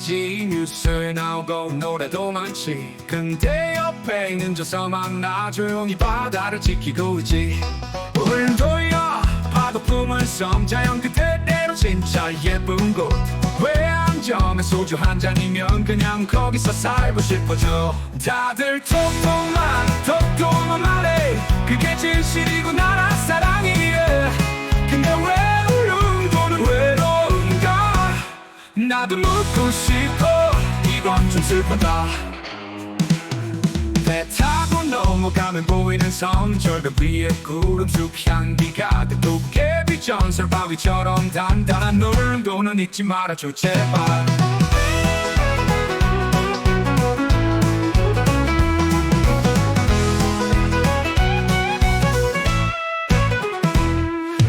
있지. 뉴스에 나오고 노래도 많지. 근데 옆에 있는 저 섬은 나 조용히 바다를 지키고 있지. 울도요 파도 품은 섬 자연 그대로 진짜 예쁜 곳. 외항점에 소주 한 잔이면 그냥 거기서 살고 싶어져. 다들 톡톡만 톡톡만 말해. 그게 진실이고 나라 나도 묻고 싶어. 이건 좀 슬프다. 배 타고 넘어가면 보이는 섬 절벽 위에 구름숲 향기 가득 도깨비 전설 바위처럼 단단한 울릉도는 잊지 말아줘 제발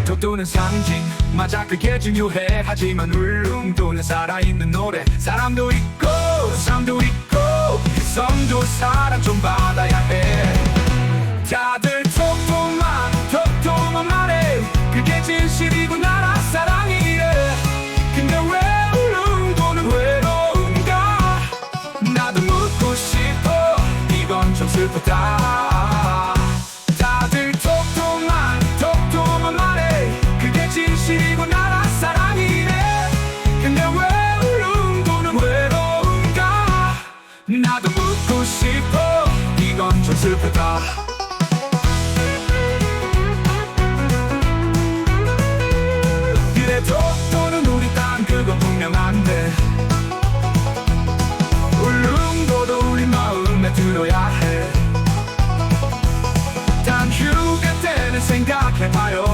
독도는 상징. 맞아 그게 중요해. 하지만 울릉도는 살아있는 노래. 사람도 있고 섬도 있고 그 섬도 사랑 좀 받아야 해. 다들 톡톡만 톡톡만 말해. 그게 진실이고 나라 사랑이래. 근데 왜 울릉도는 외로운가? 나도 묻고 싶어. 이건 좀 슬프다 이건 좀 슬프다 그래 톡톡는 우리 땅 그건 분명한데 울릉도도 우리 마음에 들어야 해. 단 휴가 때는 생각해봐요.